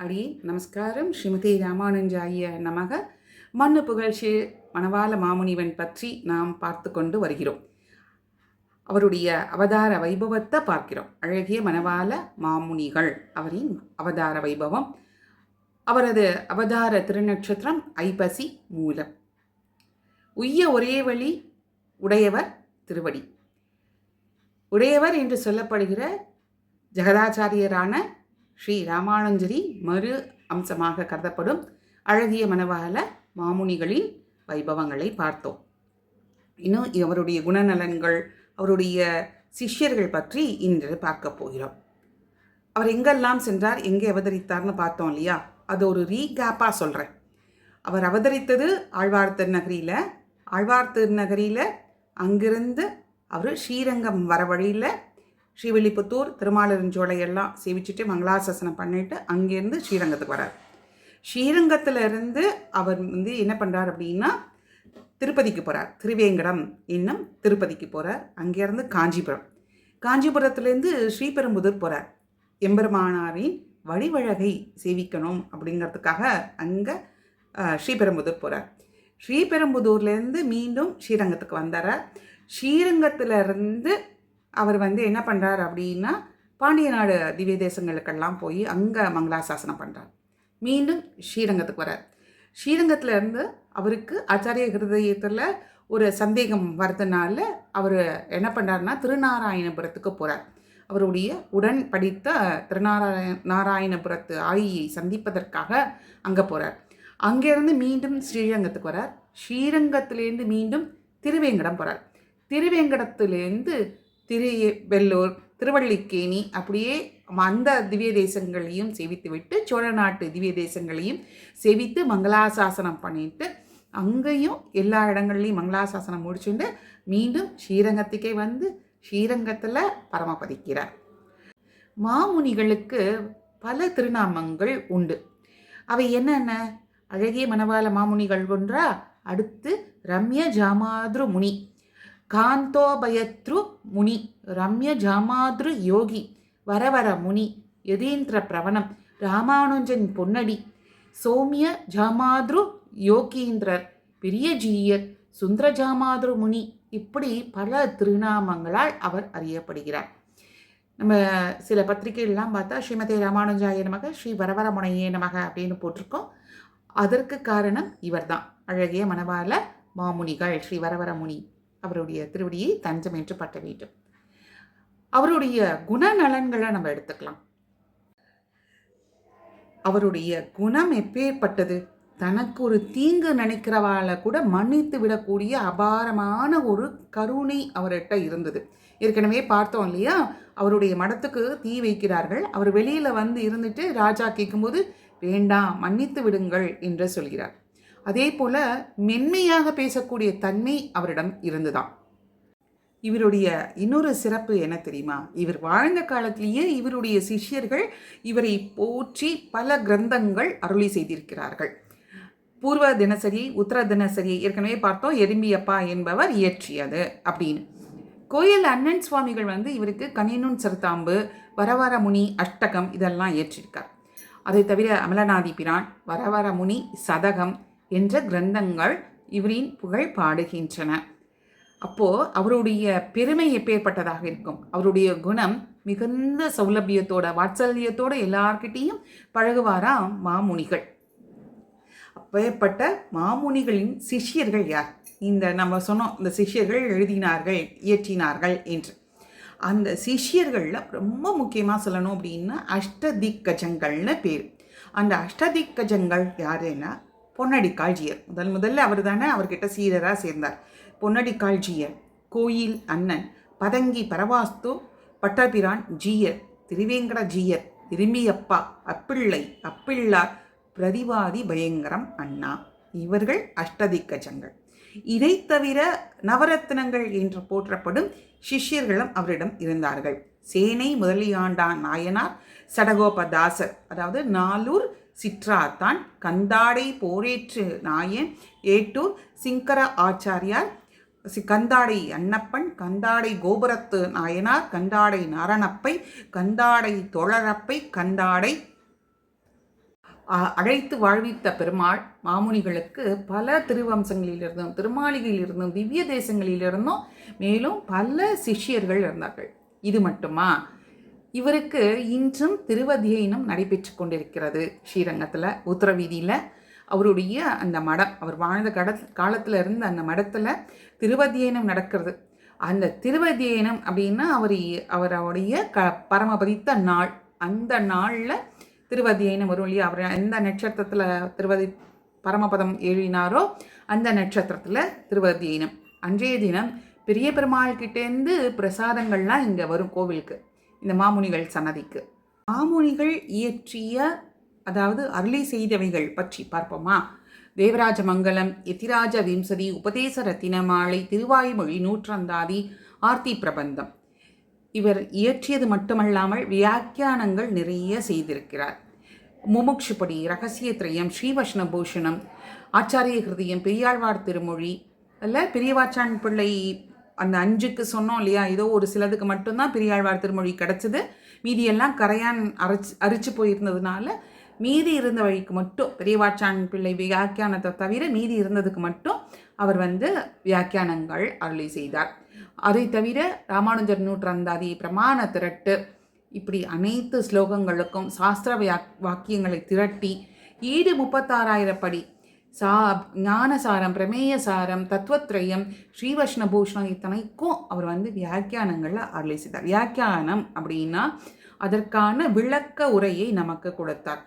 அடி நமஸ்காரம். ஸ்ரீமதி ராமானுஜாய நமக. மண்ணு புகழ்ச்சி மணவாள மாமுனிவன் பற்றி நாம் பார்த்து கொண்டு வருகிறோம். அவருடைய அவதார வைபவத்தை பார்க்கிறோம். அழகிய மணவாள மாமுனிகள் அவரின் அவதார வைபவம். அவரது அவதார திருநட்சத்திரம் ஐப்பசி மூலம். உய்ய ஒரே வழி உடையவர் திருவடி. உடையவர் என்று சொல்லப்படுகிற ஜெகதாச்சாரியரான ஸ்ரீ ராமானுஜரி மறு அம்சமாக கருதப்படும் அழகிய மணவாள மாமுனிகளின் வைபவங்களை பார்த்தோம். இன்னும் அவருடைய குணநலன்கள் அவருடைய சிஷ்யர்கள் பற்றி இன்று பார்க்க போகிறோம். அவர் எங்கெல்லாம் சென்றார் எங்கே அவதரித்தார்னு பார்த்தோம் இல்லையா? அது ஒரு ரீகேப்பாக சொல்கிறேன் அவர் அவதரித்தது ஆழ்வார்த்தர் நகரியில் ஆழ்வார்த்தர் நகரியில் அங்கிருந்து அவர் ஸ்ரீரங்கம் வர வழியில் ஸ்ரீவில்லிபுத்தூர் திருமாலிருஞ்சோலை எல்லாம் சேவிச்சுட்டு மங்களாசாசனம் பண்ணிட்டு அங்கேருந்து ஸ்ரீரங்கத்துக்கு வரார். ஸ்ரீரங்கத்தில் இருந்து அவர் வந்து என்ன பண்ணுறார் அப்படின்னா திருப்பதிக்கு போகிறார் திருவேங்கடம் இன்னும் திருப்பதிக்கு போகிறார் அங்கேருந்து காஞ்சிபுரம். காஞ்சிபுரத்துலேருந்து ஸ்ரீபெரும்புதூர் போகிறார் எம்பெருமானாரின் வழிவழகை சேவிக்கணும் அப்படிங்கிறதுக்காக அங்கே ஸ்ரீபெரும்புதூர் போகிறார் ஸ்ரீபெரும்புதூர்லேருந்து மீண்டும் ஸ்ரீரங்கத்துக்கு வந்தார் ஸ்ரீரங்கத்திலிருந்து அவர் வந்து என்ன பண்ணுறார் அப்படின்னா பாண்டிய நாடு திவ்ய தேசங்களுக்கெல்லாம் போய் அங்கே மங்களாசாசனம் பண்ணுறார் மீண்டும் ஸ்ரீரங்கத்துக்கு வரார் ஸ்ரீரங்கத்துலேருந்து அவருக்கு ஆச்சாரிய ஹிருதயத்தில் ஒரு சந்தேகம் வரதுனால அவர் என்ன பண்ணுறாருன்னா திருநாராயணபுரத்துக்கு போகிறார் அவருடைய உடன் படித்த திருநாராய நாராயணபுரத்து ஆயியை சந்திப்பதற்காக அங்கே போகிறார் அங்கேருந்து மீண்டும் ஸ்ரீரங்கத்துக்கு வரார் ஸ்ரீரங்கத்திலேருந்து மீண்டும் திருவேங்கடம் போகிறார் திருவேங்கடத்துலேருந்து திரு வெள்ளூர் திருவள்ளிக்கேணி அப்படியே அந்த திவ்ய தேசங்களையும் செவித்துவிட்டு சோழ நாட்டு திவ்ய தேசங்களையும் சேவித்து மங்களாசாசனம் பண்ணிட்டு அங்கேயும் எல்லா இடங்கள்லையும் மங்களாசாசனம் முடிச்சுட்டு மீண்டும் ஸ்ரீரங்கத்துக்கே வந்து ஸ்ரீரங்கத்தில் பரமபதிக்கிறார். மாமுனிகளுக்கு பல திருநாமங்கள் உண்டு. அவை என்னென்ன? அழகிய மணவாள மாமுனிகள் ஒன்றா அடுத்து ரம்ய ஜாமாதுரு முனி. காந்தோபயத்ரு முனி ரம்ய ஜாமாத்ரு யோகி வரவர முனி யதீந்திர பிரவணம் ராமானுஜன் பொன்னடி சௌமிய ஜாமாத்ரு யோகீந்திரர் பெரியஜீயர் சுந்தர ஜாமாத்ரு முனி இப்படி பல திருநாமங்களால் அவர் அறியப்படுகிறார். நம்ம சில பத்திரிகைகள்லாம் பார்த்தா ஸ்ரீமதி ராமானுஜாய நமக ஸ்ரீ வரவர முனையே நமக அப்படின்னு போட்டிருக்கோம். அதற்கு காரணம் இவர்தான். அழகிய மணவாள மாமுனிகள் ஸ்ரீ வரவர முனி. அவருடைய திருவடியை தஞ்சம் என்று பட்ட வேண்டும். அவருடைய குணநலன்களை நம்ம எடுத்துக்கலாம். அவருடைய குணம் எப்பேற்பட்டது? தனக்கு ஒரு தீங்கு நினைக்கிறவாளை கூட மன்னித்து விடக்கூடிய அபாரமான ஒரு கருணை அவர்கிட்ட இருந்தது. ஏற்கனவே பார்த்தோம் இல்லையா? அவருடைய மடத்துக்கு தீ வைக்கிறார்கள். அவர் வெளியில் வந்து இருந்துட்டு ராஜா கேட்கும்போது வேண்டாம் மன்னித்து விடுங்கள் என்று சொல்கிறார். அதே போல மென்மையாக பேசக்கூடிய தன்மை அவரிடம் இருந்துதான். இவருடைய இன்னொரு சிறப்பு என்ன தெரியுமா? இவர் வாழ்ந்த காலத்திலேயே இவருடைய சிஷ்யர்கள் இவரை போற்றி பல கிரந்தங்கள் அருளி செய்திருக்கிறார்கள். பூர்வ தினசரி உத்தர தினசரி ஏற்கனவே பார்த்தோம் எறும்பியப்பா என்பவர் இயற்றியது அப்படின்னு. கோயில் அண்ணன் சுவாமிகள் வந்து இவருக்கு கனியனுன் சிறுத்தாம்பு வரவர முனி அஷ்டகம் இதெல்லாம் இயற்றியிருக்கார் அதை தவிர அமலநாதி பிரான் வரவர முனி சதகம் என்ற கிரந்தங்கள் இவரின் புகழ் பாடுகின்றன. அப்போது அவருடைய பெருமை எப்பேற்பட்டதாக இருக்கும்? அவருடைய குணம் மிகுந்த சௌலபியத்தோட வாட்சல்யத்தோட எல்லார்கிட்டேயும் பழகுவாராம் மாமுனிகள்? அப்பேற்பட்ட மாமுனிகளின் சிஷ்யர்கள் யார்? இந்த நம்ம சொன்னோம் இந்த சிஷ்யர்கள் எழுதினார்கள் இயற்றினார்கள் என்று. அந்த சிஷ்யர்களில் ரொம்ப முக்கியமாக சொல்லணும் அப்படின்னா அஷ்டதிக்கஜங்கள்னு பேர். அந்த அஷ்டதிக்கஜங்கள் யாருன்னா பொன்னடிக்காழ்ஜியர் முதல் முதல்ல அவர் தானே அவர்கிட்ட சீரராக சேர்ந்தார். பொன்னடிக்காழ்ஜியர் கோயில் அண்ணன் பதங்கி பரவாஸ்து பட்டபிரான் ஜீயர் திருவேங்கட ஜீயர் திரும்பியப்பா அப்பிள்ளை அப்பிள்ளார் பிரதிவாதி பயங்கரம் அண்ணா. இவர்கள் அஷ்டதிக்கஜங்கள். இதை தவிர நவரத்னங்கள் என்று போற்றப்படும் சிஷ்யர்களும் அவரிடம் இருந்தார்கள். சேனை முதலியாண்டான் நாயனார் சடகோபதாசர் அதாவது நாலூர் சிற்றாத்தான் கந்தாடை போரேற்று நாயன் ஏட்டூர் சிங்கர ஆச்சாரியார். கந்தாடை அன்னப்பன் கந்தாடை கோபுரத்து நாயனார் கந்தாடை நரணப்பை கந்தாடை தொழரப்பை கந்தாடை அ- அழைத்து வாழ்வித்த பெருமாள். மாமுனிகளுக்கு பல திருவம்சங்களிலிருந்தும் திருமாளிகையிலிருந்தும் திவ்ய தேசங்களிலிருந்தும் மேலும் பல சிஷ்யர்கள் இருந்தார்கள். இது மட்டுமா? இவருக்கு இன்றும் திருவத்தியனம் நடைபெற்று கொண்டிருக்கிறது ஸ்ரீரங்கத்தில் உத்தரவீதியில். அவருடைய அந்த மடம் அவர் வாழ்ந்த கட காலத்தில் இருந்த அந்த மடத்தில் திருவத்தியனம் நடக்கிறது. அந்த திருவத்தியனம் அப்படின்னா அவர் அவர் அவருடைய க பரமபதித்த நாள். அந்த நாளில் திருவத்தியனம் வரும் இல்லையா? அவர் எந்த நட்சத்திரத்தில் திருவதி பரமபதம் எழுதினாரோ அந்த நட்சத்திரத்தில் திருவத்தியனம் அன்றைய தினம் பெரிய பெருமாள் கிட்டேருந்து பிரசாதங்கள்லாம் இங்கே வரும் கோவிலுக்கு. இந்த மாமுனிகள் சன்னதிக்கு. மாமுனிகள் இயற்றிய அதாவது அருளி செய்தவைகள் பற்றி பார்ப்போமா? தேவராஜ மங்கலம் எத்திராஜ விம்சதி உபதேச ரத்தினமாலை திருவாய்மொழி நூற்றந்தாதி ஆர்த்தி பிரபந்தம். இவர் இயற்றியது மட்டுமல்லாமல் வியாக்கியானங்கள் நிறைய செய்திருக்கிறார். முமுட்சுப்படி ரகசிய திரயம் ஸ்ரீவஷ்ண பூஷணம் ஆச்சாரிய ஹிருதயம் பெரியாழ்வார் திருமொழி அல்ல பெரியவாச்சான் பிள்ளை அந்த அஞ்சுக்கு சொன்னோம் இல்லையா? ஏதோ ஒரு சிலதுக்கு மட்டும்தான் பெரியாழ்வார் திருமொழி கிடச்சிது. மீதியெல்லாம் கரையான் அரைச்சு அரிச்சு போயிருந்ததுனால மீதி இருந்த வழிக்கு மட்டும் பெரியவாச்சான் பிள்ளை வியாக்கியானத்தை தவிர மீதி இருந்ததுக்கு மட்டும் அவர் வந்து வியாக்கியானங்கள் அருளி செய்தார். அதை தவிர ராமானுஜர் நூற்றந்தாதி பிரமாண திரட்டு இப்படி அனைத்து ஸ்லோகங்களுக்கும் சாஸ்திர வியா வாக்கியங்களை திரட்டி ஈடு முப்பத்தாறாயிரம் படி சா ஞானசாரம் பிரமேயசாரம் தத்துவத்ரயம் ஸ்ரீவஷ்ணபூஷணம் இத்தனைக்கும் அவர் வந்து வியாக்கியானங்களில் அருளை செய்தார் வியாக்கியானம் அப்படின்னா அதற்கான விளக்க உரையை நமக்கு கொடுத்தார்.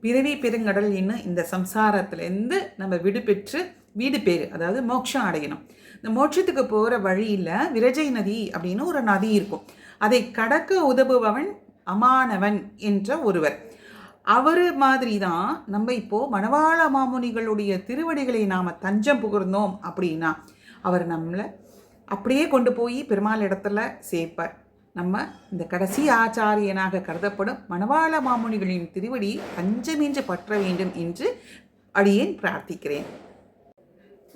பிறவி பெருங்கடல் இன்னும் இந்த சம்சாரத்திலேருந்து நம்ம விடுபெற்று வீடு பேர் அதாவது மோட்சம் அடையணும். இந்த மோட்சத்துக்கு போகிற வழியில் விரஜை நதி அப்படின்னு ஒரு நதி இருக்கும். அதை கடக்க உதவுபவன் அமானவன் என்ற ஒருவர். அவர் மாதிரி தான் நம்ம இப்போது மணவாள மாமுனிகளுடைய திருவடிகளை நாம் தஞ்சம் புகழ்ந்தோம் அப்படின்னா அவர் நம்மளை அப்படியே கொண்டு போய் பெருமாள் இடத்துல சேர்ப்பார். நம்ம இந்த கடைசி ஆச்சாரியனாக கருதப்படும் மணவாள மாமுனிகளின் திருவடி தஞ்சமின்றி பற்ற வேண்டும் என்று அடியேன் பிரார்த்திக்கிறேன்.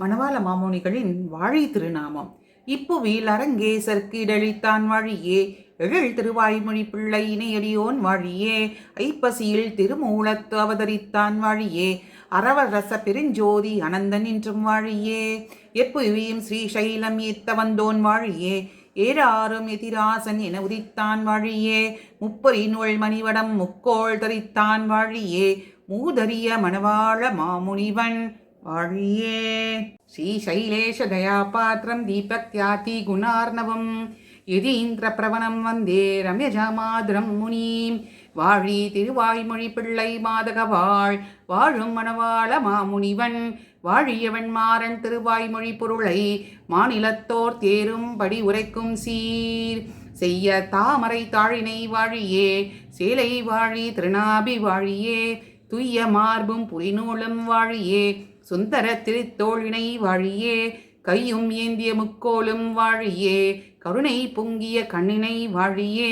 மணவாள மாமுனிகளின் வாழை திருநாமம். இப்போ அரங்கேசர்க்கு இடழித்தான் வாழியே எழில் திருவாய்மொழி பிள்ளை இணையடியோன் வழியே. ஐப்பசியில் திருமூலத்து அவதரித்தான் வழியே. அரவர் பெருஞ்சோதி அனந்தன் என்றும் வழியே. எப்புவியும் ஸ்ரீசைலம் ஏத்த வந்தோன் வழியே. ஏராறும் எதிராசன் என உதித்தான் வழியே. முப்பரி நூல் மணிவடம் முக்கோள் தரித்தான் வழியே. மூதரிய மணவாள மாமுனிவன் வழியே. ஸ்ரீசைலேஷ தயாபாத்திரம் தீபக்தியாதி குணார்ணவம். யதீந்திர பிரவணம் வந்தே ரம்யஜாமாதுரம் முனீம். வாழி திருவாய்மொழி பிள்ளை மாதகவாள் வாழும் மணவாள மாமுனிவன் வாழியவன் மாறன் திருவாய்மொழி பொருளை மாநிலத்தோர் தேரும்படி உரைக்கும் சீர். செய்ய தாமரை தாழினை வாழியே சேலை வாழி திருநாபி வாழியே துய்ய மார்பும் புரிநூலும் வாழியே சுந்தர திருத்தோழினை வாழியே கையும் ஏந்திய முக்கோலும் வாழியே கருணை பொங்கிய கண்ணினை வாழியே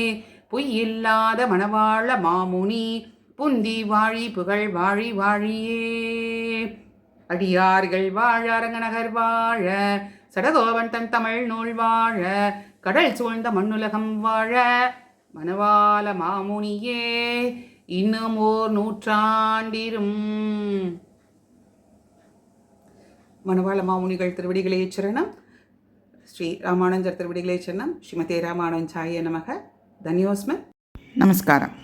பொய்யில்லாத மணவாள மாமுனி புந்தி வாழி புகழ் வாழி வாழியே. அடியார்கள் வாழ அரங்கநகர் வாழ சடகோவன் தன் தமிழ் நூல் வாழ கடல் சூழ்ந்த மண்ணுலகம் வாழ மணவாள மாமுனியே இன்னும் ஓர் நூற்றாண்டிரும். மணவாள மாமுனிகள் திருவடிகளே சரணம். ஸ்ரீ ராமானுஜர் திருவடிகளே சரணம் ஸ்ரீமதே ராமானுஜாய நமக தன்யோஸ்ம நமஸ்காரம்